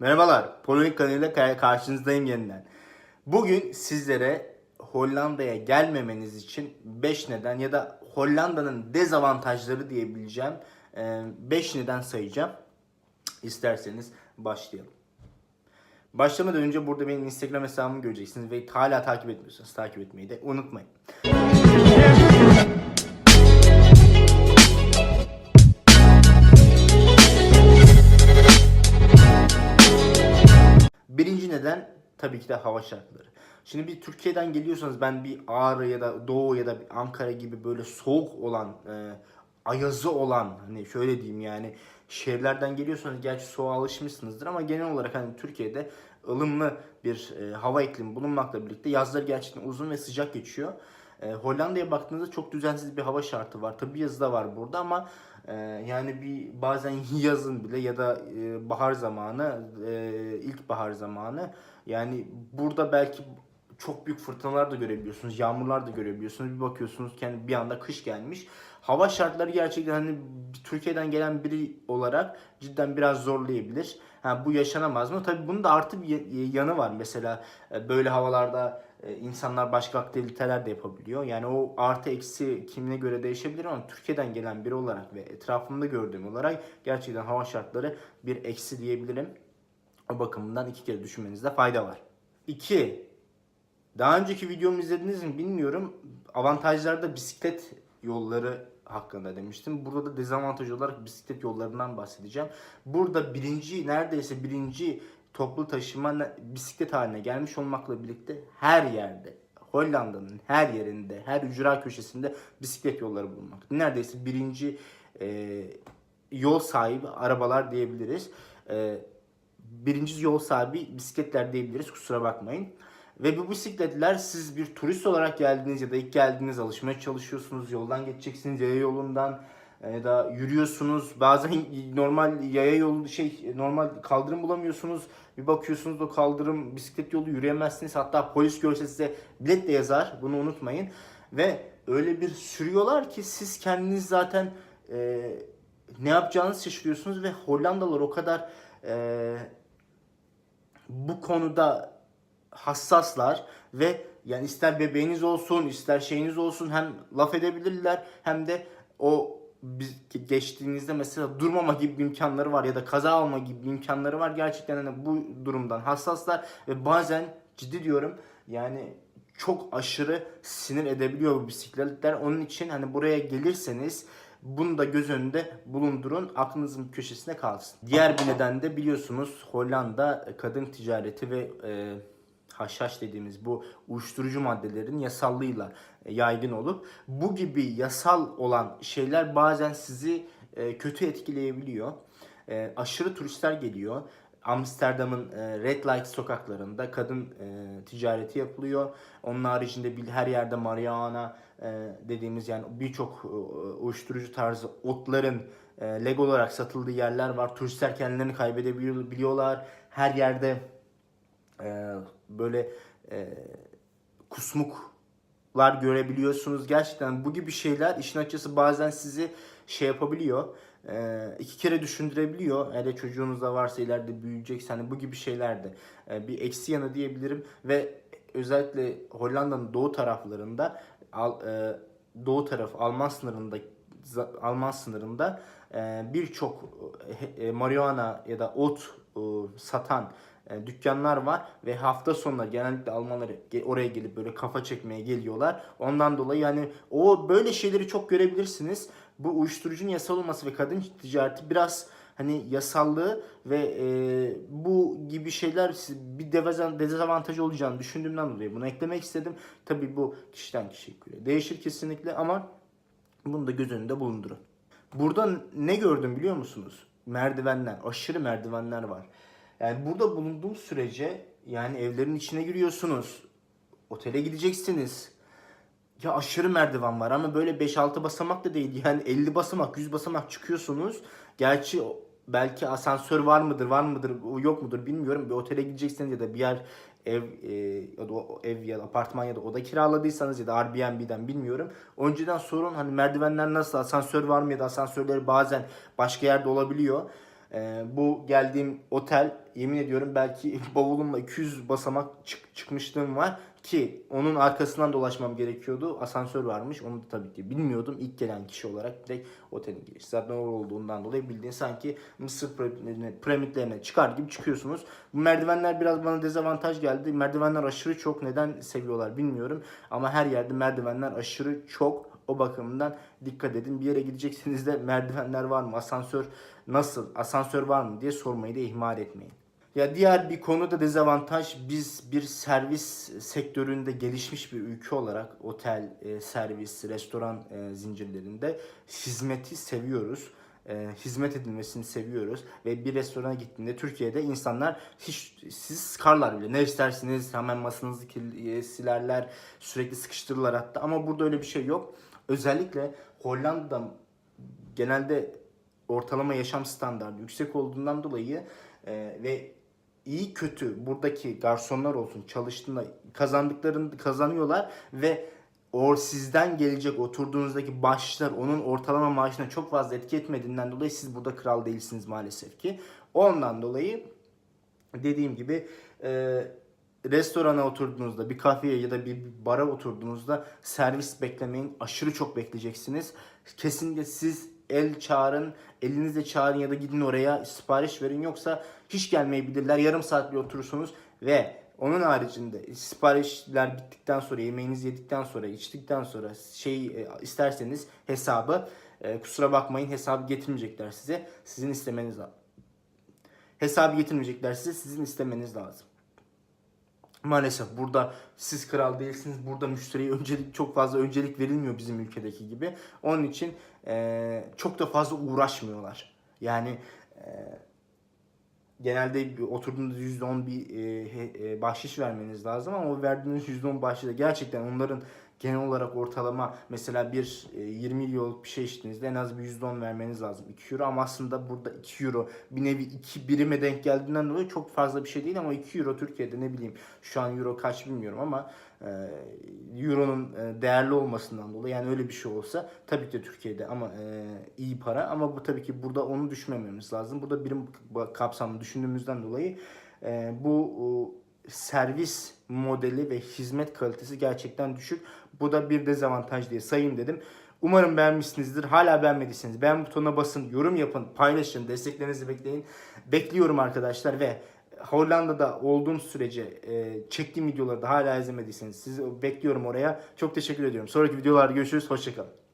Merhabalar, Polonik kanalıyla ka- karşınızdayım yeniden. Bugün sizlere Hollanda'ya gelmemeniz için 5 neden ya da Hollanda'nın dezavantajları diyebileceğim 5 neden sayacağım. İsterseniz başlayalım. Başlamadan önce burada benim Instagram hesabımı göreceksiniz ve hala takip etmiyorsanız takip etmeyi de unutmayın. Neden tabii ki de hava şartları. Şimdi bir Türkiye'den geliyorsanız ben bir Ağrı ya da Doğu ya da Ankara gibi böyle soğuk olan, e, ayazı olan hani şöyle diyeyim yani şehirlerden geliyorsanız gerçi soğuğa alışmışsınızdır ama genel olarak hani Türkiye'de ılımlı bir e, hava iklimi bulunmakla birlikte yazları gerçekten uzun ve sıcak geçiyor. E, Hollanda'ya baktığınızda çok düzensiz bir hava şartı var. Tabii yazı da var burada ama yani bir bazen yazın bile ya da e, bahar zamanı, e, ilkbahar zamanı yani burada belki çok büyük fırtınalar da görebiliyorsunuz, yağmurlar da görebiliyorsunuz. Bir bakıyorsunuz kendi bir anda kış gelmiş. Hava şartları gerçekten hani Türkiye'den gelen biri olarak cidden biraz zorlayabilir. Ha, bu yaşanamaz mı? Tabii bunun da artı bir yanı var. Mesela e, böyle havalarda e, insanlar başka aktiviteler de yapabiliyor. Yani o artı eksi kimine göre değişebilir ama Türkiye'den gelen biri olarak ve etrafımda gördüğüm olarak gerçekten hava şartları bir eksi diyebilirim. O bakımından iki kere düşünmenizde fayda var. 2. Daha önceki videomu izlediniz mi bilmiyorum. Avantajlarda bisiklet yolları hakkında demiştim. Burada da dezavantaj olarak bisiklet yollarından bahsedeceğim. Burada birinci neredeyse birinci toplu taşıma bisiklet haline gelmiş olmakla birlikte her yerde Hollanda'nın her yerinde, her ücra köşesinde bisiklet yolları bulunmakta. Neredeyse birinci e, yol sahibi arabalar diyebiliriz. E, birinci yol sahibi bisikletler diyebiliriz kusura bakmayın. Ve bu bisikletler siz bir turist olarak geldiniz ya da ilk geldiniz alışmaya çalışıyorsunuz. Yoldan geçeceksiniz yaya yolundan e, ya da yürüyorsunuz. Bazen normal yaya yolu şey normal kaldırım bulamıyorsunuz. Bir bakıyorsunuz o kaldırım bisiklet yolu yürüyemezsiniz. Hatta polis görse size bilet de yazar. Bunu unutmayın. Ve öyle bir sürüyorlar ki siz kendiniz zaten e, ne yapacağınızı şaşırıyorsunuz ve Hollandalılar o kadar e, bu konuda hassaslar ve yani ister bebeğiniz olsun ister şeyiniz olsun hem laf edebilirler hem de o biz geçtiğinizde mesela durmama gibi bir imkanları var ya da kaza alma gibi bir imkanları var. Gerçekten hani bu durumdan hassaslar ve bazen ciddi diyorum yani çok aşırı sinir edebiliyor bu bisikletler. Onun için hani buraya gelirseniz bunu da göz önünde bulundurun. Aklınızın köşesine kalsın. Diğer bir neden de biliyorsunuz Hollanda kadın ticareti ve e, haşhaş dediğimiz bu uyuşturucu maddelerin yasallığıyla e, yaygın olup bu gibi yasal olan şeyler bazen sizi e, kötü etkileyebiliyor. E, aşırı turistler geliyor. Amsterdam'ın Red Light sokaklarında kadın ticareti yapılıyor. Onun haricinde her yerde marihuana dediğimiz yani birçok uyuşturucu tarzı otların legal olarak satıldığı yerler var. Turistler kendilerini kaybedebiliyorlar. Her yerde e, böyle e, kusmuklar görebiliyorsunuz. Gerçekten bu gibi şeyler işin açısı bazen sizi şey yapabiliyor. E, iki kere düşündürebiliyor. Hele çocuğunuz da varsa ileride büyüyecekse hani bu gibi şeyler de e, bir eksi yanı diyebilirim ve özellikle Hollanda'nın doğu taraflarında Al- e, doğu taraf Alman sınırında Alman sınırında e, birçok e, e, marihuana ya da ot satan e, dükkanlar var ve hafta sonları genellikle Almanlar ge- oraya gelip böyle kafa çekmeye geliyorlar. Ondan dolayı yani o böyle şeyleri çok görebilirsiniz. Bu uyuşturucunun yasal olması ve kadın ticareti biraz hani yasallığı ve e, bu gibi şeyler bir dezavantaj olacağını düşündüğümden dolayı bunu eklemek istedim. Tabii bu kişiden kişiye değişir kesinlikle ama bunu da göz önünde bulundurun. Burada ne gördüm biliyor musunuz? Merdivenler, aşırı merdivenler var. Yani burada bulunduğum sürece yani evlerin içine giriyorsunuz. Otele gideceksiniz. Ya aşırı merdiven var ama böyle 5-6 basamak da değil. Yani 50 basamak, 100 basamak çıkıyorsunuz. Gerçi belki asansör var mıdır, var mıdır, yok mudur bilmiyorum. Bir otele gideceksiniz ya da bir yer ev e, ya da ev ya da apartman ya da oda kiraladıysanız ya da Airbnb'den bilmiyorum. Önceden sorun hani merdivenler nasıl, asansör var mı ya da asansörleri bazen başka yerde olabiliyor. Ee, bu geldiğim otel yemin ediyorum belki bavulumla 200 basamak çık- çıkmışlığım var ki onun arkasından dolaşmam gerekiyordu. Asansör varmış. Onu da tabii ki bilmiyordum. İlk gelen kişi olarak direkt otelin girişi. Zaten orada olduğundan dolayı bildiğin sanki Mısır piramitlerine çıkar gibi çıkıyorsunuz. Bu merdivenler biraz bana dezavantaj geldi. Merdivenler aşırı çok. Neden seviyorlar bilmiyorum. Ama her yerde merdivenler aşırı çok. O bakımdan dikkat edin. Bir yere gidecekseniz de merdivenler var mı? Asansör nasıl? Asansör var mı diye sormayı da ihmal etmeyin. Ya diğer bir konu da dezavantaj biz bir servis sektöründe gelişmiş bir ülke olarak otel, e, servis, restoran e, zincirlerinde hizmeti seviyoruz. E, hizmet edilmesini seviyoruz ve bir restorana gittiğinde Türkiye'de insanlar hiç siz sıkarlar bile. Ne istersiniz hemen masanızı e, silerler, sürekli sıkıştırırlar hatta ama burada öyle bir şey yok. Özellikle Hollanda'da genelde ortalama yaşam standartı yüksek olduğundan dolayı e, ve iyi kötü buradaki garsonlar olsun çalıştığında kazandıklarını kazanıyorlar ve o sizden gelecek oturduğunuzdaki başlar onun ortalama maaşına çok fazla etki etmediğinden dolayı siz burada kral değilsiniz maalesef ki. Ondan dolayı dediğim gibi e, restorana oturduğunuzda, bir kafeye ya da bir bara oturduğunuzda servis beklemeyin. Aşırı çok bekleyeceksiniz. Kesinlikle siz el çağırın, elinizle çağırın ya da gidin oraya sipariş verin. Yoksa hiç gelmeyebilirler. Yarım saat bile oturursunuz ve onun haricinde siparişler bittikten sonra, yemeğinizi yedikten sonra, içtikten sonra şey e, isterseniz hesabı e, kusura bakmayın hesabı getirmeyecekler size. Sizin istemeniz lazım. Hesabı getirmeyecekler size. Sizin istemeniz lazım. Maalesef burada siz kral değilsiniz. Burada müşteriye öncelik çok fazla öncelik verilmiyor bizim ülkedeki gibi. Onun için eee, çok da fazla uğraşmıyorlar. Yani eee, genelde bir oturduğunuzda %10 bir e, e, bahşiş vermeniz lazım ama o verdiğiniz %10 bahşişe gerçekten onların genel olarak ortalama mesela bir e, 20 euroluk bir şey içtiğinizde en az bir %10 vermeniz lazım 2 euro ama aslında burada 2 euro bir nevi 2 birime denk geldiğinden dolayı çok fazla bir şey değil ama 2 euro Türkiye'de ne bileyim şu an euro kaç bilmiyorum ama e, euronun e, değerli olmasından dolayı yani öyle bir şey olsa tabii ki de Türkiye'de ama e, iyi para ama bu tabii ki burada onu düşmememiz lazım. Burada birim kapsamlı düşündüğümüzden dolayı e, bu o, servis modeli ve hizmet kalitesi gerçekten düşük. Bu da bir dezavantaj diye sayayım dedim. Umarım beğenmişsinizdir. Hala beğenmediyseniz beğen butonuna basın, yorum yapın, paylaşın, desteklerinizi bekleyin. Bekliyorum arkadaşlar ve Hollanda'da olduğum sürece e, çektiğim videoları da hala izlemediyseniz sizi bekliyorum oraya. Çok teşekkür ediyorum. Sonraki videolarda görüşürüz. Hoşçakalın.